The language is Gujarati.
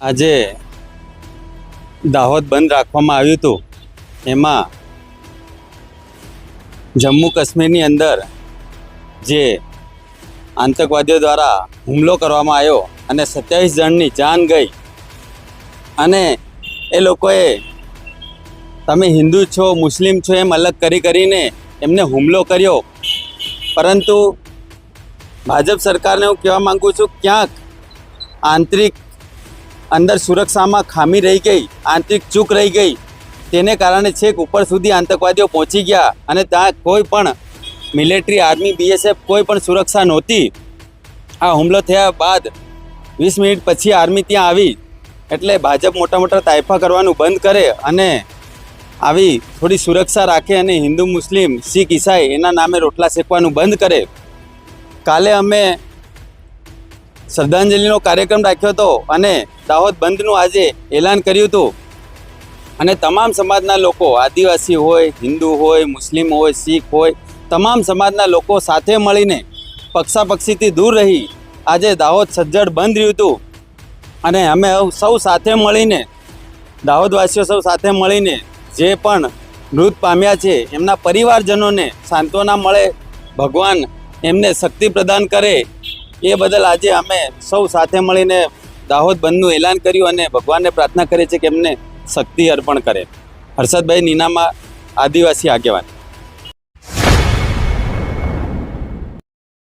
આજે દાહોદ બંધ રાખવામાં આવ્યું હતું. એમાં જમ્મુ કાશ્મીરની અંદર જે આતંકવાદીઓ દ્વારા હુમલો કરવામાં આવ્યો અને સત્યાવીસ જણની જાન ગઈ અને એ લોકોએ તમે હિન્દુ છો, મુસ્લિમ છો એમ અલગ કરી કરીને એમને હુમલો કર્યો. પરંતુ ભાજપ સરકારને હું કહેવા માગું છું, ક્યાંક આંતરિક અંદર સુરક્ષામાં ખામી રહી ગઈ, આંતરિક ચૂક રહી ગઈ. તેને કારણે છેક ઉપર સુધી આતંકવાદીઓ પહોંચી ગયા અને ત્યાં કોઈ પણ મિલિટરી આર્મી, બીએસએફ કોઈ પણ સુરક્ષા નહોતી. આ હુમલો થયા બાદ વીસ મિનિટ પછી આર્મી ત્યાં આવી, એટલે ભાજપ મોટા મોટા તાયફા કરવાનું બંધ કરે અને આવી થોડી સુરક્ષા રાખે અને હિન્દુ મુસ્લિમ, શીખ, ઈસાઈ એના નામે રોટલા શેકવાનું બંધ કરે. કાલે અમે શ્રદ્ધાંજલિનો કાર્યક્રમ રાખ્યો હતો અને દાહોદ બંધનું આજે એલાન કર્યું હતું. અને તમામ સમાજના લોકો, આદિવાસી હોય, હિન્દુ હોય, મુસ્લિમ હોય, શીખ હોય, તમામ સમાજના લોકો સાથે મળીને પક્ષાપક્ષીથી દૂર રહી આજે દાહોદ સજ્જડ બંધ રહ્યું હતું. અને અમે સૌ સાથે મળીને, દાહોદવાસીઓ સૌ સાથે મળીને જે પણ મૃત પામ્યા છે, એમના પરિવારજનોને સાંત્વના મળે, ભગવાન એમને શક્તિ પ્રદાન કરે એ બદલ આજે અમે સૌ સાથે મળીને દાહોદ બંધનું એલાન કર્યું અને ભગવાનને પ્રાર્થના કરીએ છીએ કે એમને શક્તિ અર્પણ કરે. હર્ષદભાઈ નીનામાં આદિવાસી આગેવાન.